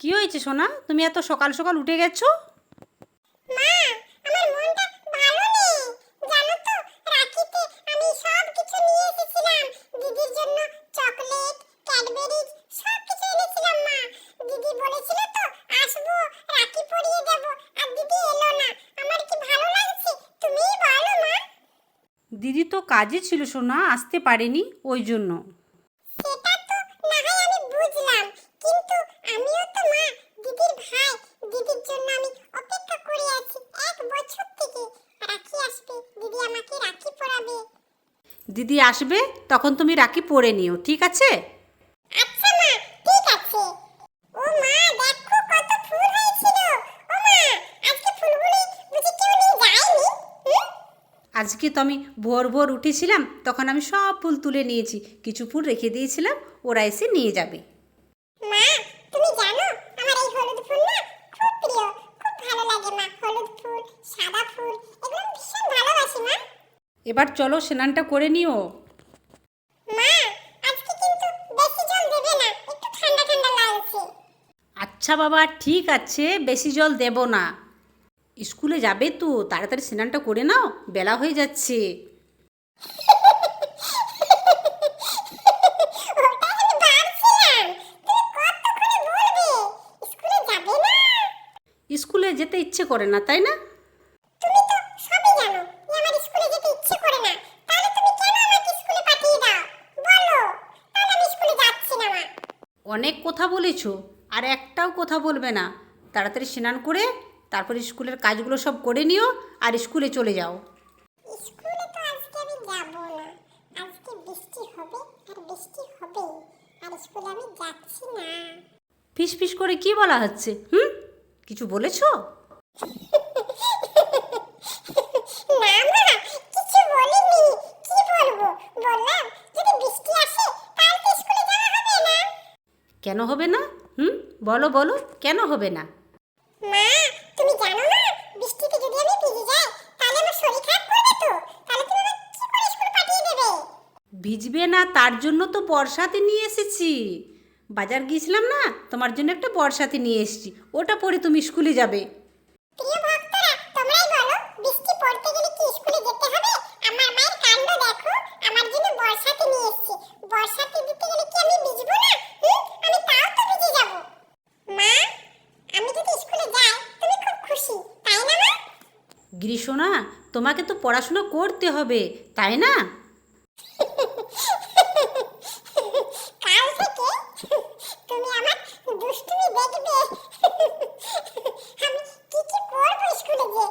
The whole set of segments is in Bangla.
কি হয়েছে সোনা? তুমি এত সকাল সকাল উঠে গেছো? মা আমার মনটা ভালো নেই। জানো তো রাখিতে আমি সব কিছু নিয়ে এসেছিলাম। দিদির জন্য চকলেট ক্যাডবেরিজ সব কিছু এনেছিলাম মা। দিদি বলেছিল তো আসব রাখি পরিয়ে দেব। আর দিদি এলো না। আমার কি ভালো লাগছে? তুমিই বলো মা। দিদি তো কাজে ছিল সোনা আসতে পারেনি ওই জন্য সেটা তো না হয় আমি বুঝলাম কিন্তু আমিও তো মা দিদির ভাই দিদির জন্য আমি অপেক্ষা করে আছি এক বছর থেকে রাখি আসবে। দিদি আমাকে রাখি পরাবে। দিদি আসবে তখন তুমি রাখি পরে নিও ঠিক আছে? আচ্ছা মা ঠিক আছে। ও মা দেখো কত ফুল হয়েছিল। ও মা আজকে ফুলগুলি বুঝি কেউ নিয়ে যায়নি? আজকে তো আমি ভোর ভোর উঠেছিলাম তখন আমি সব ফুল তুলে নিয়েছি। কিছু ফুল রেখে দিয়েছিলাম ওরা এসে নিয়ে যাবে। মা তুমি জানো আমার এই হলুদ ফুল না খুব প্রিয়। খুব ভালো লাগে মা হলুদ ফুল সাদা ফুল এগুলো আমি ভীষণ ভালোবাসি মা এবার চলো স্নানটা করে নিও। আচ্ছা বাবা ঠিক আছে বেশি জল দেব না। স্কুলে যাবে তো তাড়াতাড়ি স্নানটা করে নাও বেলা হয়ে যাচ্ছে। স্কুলে যেতে ইচ্ছে করে না তাই না তুমি তো সবই জানো যে আমার স্কুলে যেতে ইচ্ছে করে না তাহলে তুমি কেন আমাকে স্কুলে পাঠিয়ে দাও বলো তাহলে আমি স্কুলে যাচ্ছি না মা অনেক কথা বলেছ আর একটাও কথা বলবে না। তাড়াতাড়ি স্নান করে তারপর স্কুলের কাজগুলো সব করে নিও আর স্কুলে চলে যাও। স্কুলে তো আজকে আমি যাব না। আজকে বৃষ্টি হবে আর বৃষ্টি হবে আর স্কুলে আমি যাচ্ছি না। ফিস ফিস করে কি বলা হচ্ছে হুম? কিছু বলেছ না মা কিছু বলিনি কি বলব বললাম যদি বৃষ্টি আসে তাহলে তো স্কুলে যাওয়া হবে না কেন হবে না? হুম? বলো বলো কেন হবে না? মা তুমি জানো না? বৃষ্টিতে যদি আমি ভিজে যাই তাহলে আমার শরীর খারাপ করবে তো? তাহলে তুমি আমাকে কি করে স্কুল পাঠিয়ে দেবে? ভিজবে না তার জন্য তো বর্ষাতে নিয়ে এসেছি। বাজার গিয়েছিলাম না তোমার জন্য একটা বর্ষাতে নিয়ে এসেছি। ওটা পরে তুমি স্কুলে যাবে প্রিয় ভক্তরা তোমরাই বলো বৃষ্টি পড়তে গেলে কি স্কুলে যেতে হবে আমার মায়ের কাণ্ড দেখো আমার জন্য বর্ষাতে নিয়ে এসেছে বর্ষাতে দিতে গেলে কি আমি ভিজবো না হুম? আমি তাও তো ভিজে যাব মা আমি যদি স্কুলে যাই তুমি খুব খুশি তাই না মা গ্রীষ্মা তোমাকে তো পড়াশোনা করতে হবে তাই না? কাল থেকে তুমি আমার দুষ্টুমি দেখবে। আমি কি কি করব স্কুলে গিয়ে?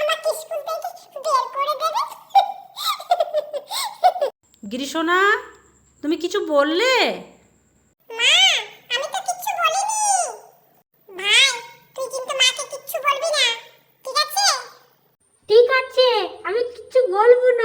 আমাকে স্কুল থেকে বের করে দেবে। গ্রীষ্মা তুমি কিছু বললে? కోల్వున